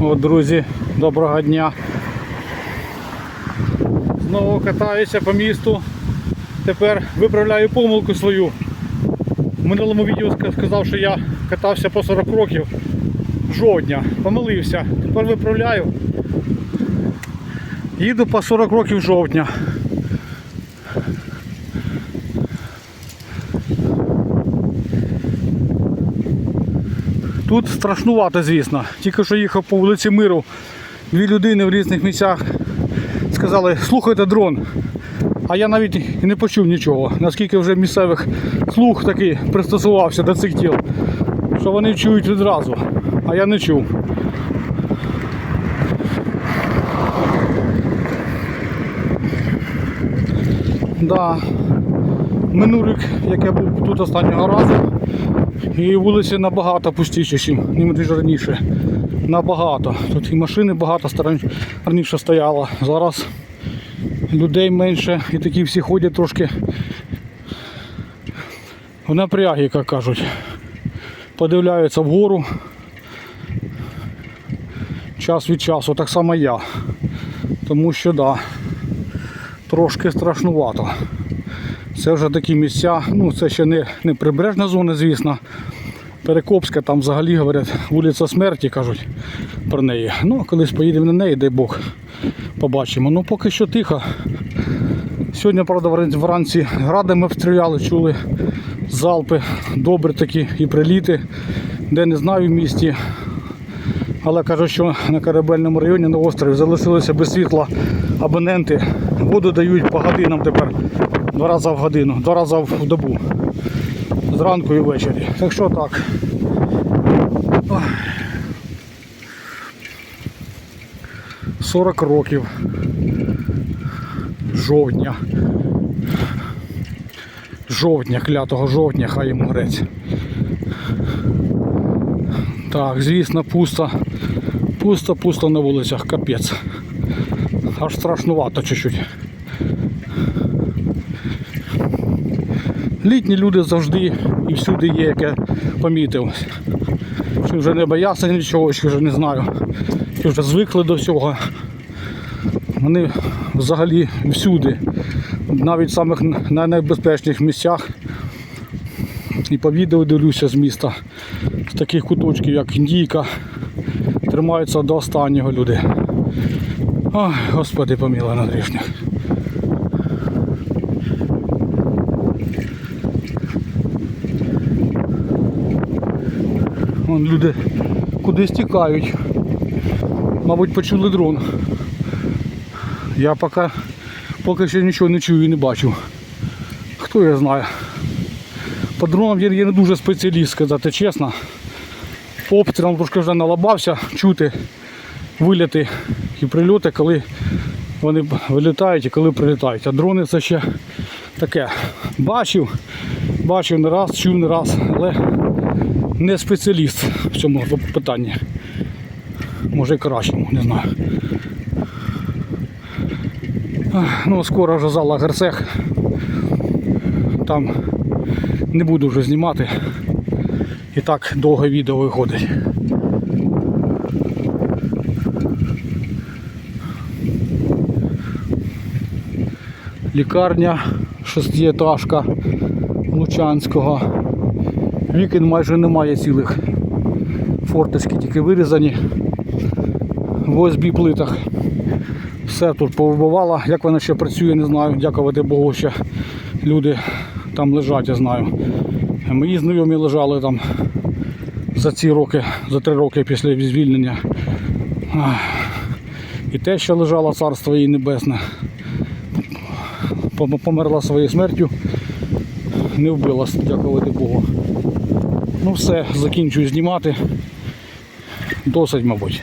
От, друзі, доброго дня. Знову катаюся по місту. Тепер виправляю помилку свою. В минулому відео сказав, що я катався по 40 років жовтня. Помилився. Тепер виправляю. Їду по 40 років жовтня. Тут страшнувато, звісно. Тільки що їхав по вулиці Миру, дві людини в різних місцях сказали, слухайте дрон. А я навіть і не почув нічого. Наскільки вже місцевих слух такий пристосувався до цих тіл, що вони чують відразу, а я не чув. Да. Минулий рік, як я був тут останнього разу, і вулиці набагато пустіші, ніж раніше. Набагато. Тут і машини багато раніше стояло. Зараз людей менше і такі всі ходять трошки в напрягі, як кажуть. Подивляються вгору. Час від часу, так само я. Тому що да, трошки страшнувато. Це вже такі місця, ну це ще не, не прибережна зона, звісно. Перекопська, там взагалі говорять, вулиця смерті кажуть про неї. Ну, колись поїдемо на неї, дай Бог, побачимо. Ну поки що тихо. Сьогодні, правда, вранці- градами обстріляли, чули залпи, добрі такі і приліти, де не знаю в місті. Але кажуть, що на корабельному районі на острові залишилися без світла абоненти. Воду дають по годинам тепер. Два рази в годину, два рази в добу. Зранку і ввечері. Так що так. Ой. 40 років. Жовтня. Жовтня, клятого жовтня, хай йому грець. Так, звісно, пусто. Пусто, пусто на вулицях, капець. Аж страшнувато чуть-чуть. Літні люди завжди і всюди є, як я помітив. Чи вже не бояться нічого, чи вже не знаю. Чи вже звикли до всього. Вони взагалі всюди, навіть в самих най- місцях. І по відео дивлюся з міста, з таких куточків, як Індійка, тримаються до останнього люди. Ой, Господи, помилуй на грішних. Вон люди кудись тікають. Мабуть, почули дрон. Я поки, поки що нічого не чую і не бачу. Хто я знає. По дронам я, не дуже спеціаліст, сказати чесно. По обстрілам трошки вже налабався чути виліти і прильоти, коли вони вилітають і коли прилітають. А дрони це ще таке. Бачив, бачив не раз, чув не раз, але не спеціаліст в цьому питанні. Може і кращому, не знаю. Ну, скоро вже зала Герцех. Там не буду вже знімати. І так довге відео виходить. Лікарня шестиэтажка Лучанського. Вікон майже немає цілих. Форточки тільки вирізані в ОСБ плитах. Все тут повибивало. Як вона ще працює, не знаю. Дякувати Богу, ще люди там лежать, я знаю. Мої знайомі лежали там за ці роки, за три роки після звільнення. І те, що лежало царство її небесне, пом- померла своєю смертю, не вбилась, дякувати Богу. Ну все, закінчую знімати. Досить, мабуть.